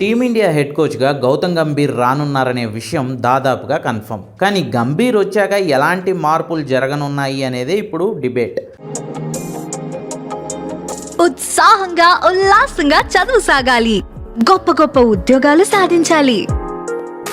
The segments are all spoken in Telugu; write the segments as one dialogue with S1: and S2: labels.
S1: టీమిండియా హెడ్ కోచ్గా గౌతమ్ గంభీర్ రానున్నారనే విషయం దాదాపుగా కన్ఫర్మ్. కానీ గంభీర్ వచ్చాక ఎలాంటి మార్పులు జరగనున్నాయి అనేదే ఇప్పుడు డిబేట్.
S2: ఉత్సాహంగా ఉల్లాసంగా చదువు సాగాలి. గొప్ప గొప్ప ఉద్యోగాలు సాధించాలి.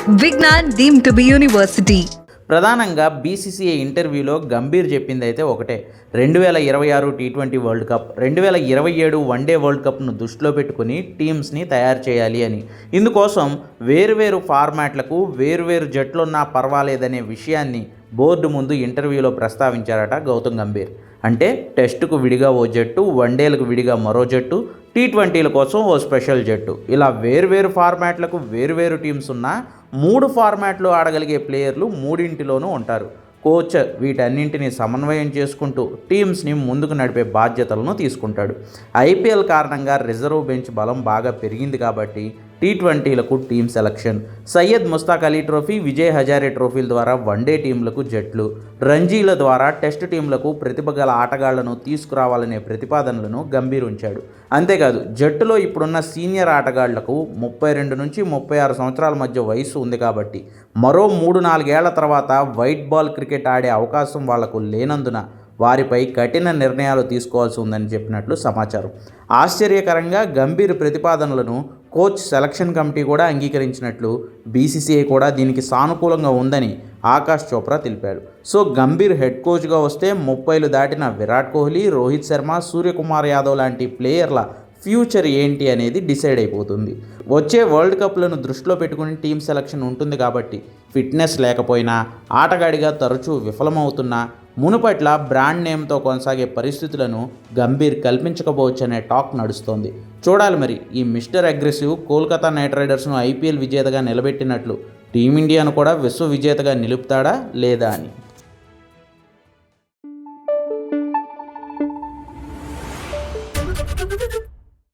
S2: Vignan deem to be university.
S1: ప్రధానంగా బీసీసీఐ ఇంటర్వ్యూలో గంభీర్ చెప్పింది అయితే ఒకటే. రెండు వేల ఇరవై ఆరు టీ ట్వంటీ వరల్డ్ కప్ రెండు వేల ఇరవై ఏడు వన్డే వరల్డ్ కప్ను దృష్టిలో పెట్టుకుని టీమ్స్ని తయారు చేయాలి అని. ఇందుకోసం వేరువేరు ఫార్మాట్లకు వేరువేరు జట్లున్నా పర్వాలేదనే విషయాన్ని బోర్డు ముందు ఇంటర్వ్యూలో ప్రస్తావించారట గౌతమ్ గంభీర్. అంటే టెస్టుకు విడిగా ఓ జట్టు వన్డేలకు విడిగా మరో జట్టు టీ ట్వంటీల కోసం ఓ స్పెషల్ జట్టు. ఇలా వేరువేరు ఫార్మాట్లకు వేరువేరు టీమ్స్ ఉన్న మూడు ఫార్మాట్లు ఆడగలిగే ప్లేయర్లు మూడింటిలోనూ ఉంటారు. కోచ్ వీటన్నింటినీ సమన్వయం చేసుకుంటూ టీమ్స్ని ముందుకు నడిపే బాధ్యతలను తీసుకుంటాడు. ఐపీఎల్ కారణంగా రిజర్వ్ బెంచ్ బలం బాగా పెరిగింది కాబట్టి T ట్వంటీలకు team selection. Syed Mushtaq Ali trophy Vijay Hazare ట్రోఫీల ద్వారా వన్డే టీంలకు జట్లు. రంజీల ద్వారా టెస్ట్ టీంలకు ప్రతిభ గల ఆటగాళ్ళను తీసుకురావాలనే ప్రతిపాదనలను గంభీర్ ఉంచాడు అంతేకాదు జట్టులో ఇప్పుడున్న సీనియర్ ఆటగాళ్ళకు ముప్పై రెండు నుంచి ముప్పై ఆరు సంవత్సరాల మధ్య వయసు ఉంది కాబట్టి మరో మూడు నాలుగేళ్ళ తర్వాత వైట్ బాల్ క్రికెట్ ఆడే అవకాశం వాళ్ళకు లేనందున వారిపై కఠిన నిర్ణయాలు తీసుకోవాల్సి ఉందని చెప్పినట్లు సమాచారం. ఆశ్చర్యకరంగా గంభీర్ ప్రతిపాదనలను కోచ్ సెలక్షన్ కమిటీ కూడా అంగీకరించినట్లు బీసీసీఐ కూడా దీనికి సానుకూలంగా ఉందని ఆకాష్ చోప్రా తెలిపాడు. సో గంభీర్ హెడ్ కోచ్గా వస్తే ముప్పైలు దాటిన విరాట్ కోహ్లీ రోహిత్ శర్మ సూర్యకుమార్ యాదవ్ లాంటి ప్లేయర్ల ఫ్యూచర్ ఏంటి అనేది డిసైడ్ అయిపోతుంది. వచ్చే వరల్డ్ కప్లను దృష్టిలో పెట్టుకుని టీం సెలక్షన్ ఉంటుంది కాబట్టి ఫిట్నెస్ లేకపోయినా ఆటగాడిగా తరచూ విఫలమవుతున్నా మునుపట్ల బ్రాండ్ నేమ్తో కొనసాగే పరిస్థితులను గంభీర్ కల్పించకపోవచ్చనే టాక్ నడుస్తోంది. చూడాలి మరి ఈ మిస్టర్ అగ్రెసివ్ కోల్కతా నైట్ రైడర్స్ను ఐపీఎల్ విజేతగా నిలబెట్టినట్లు టీమిండియాను కూడా విశ్వ విజేతగా నిలుపుతాడా లేదా అని.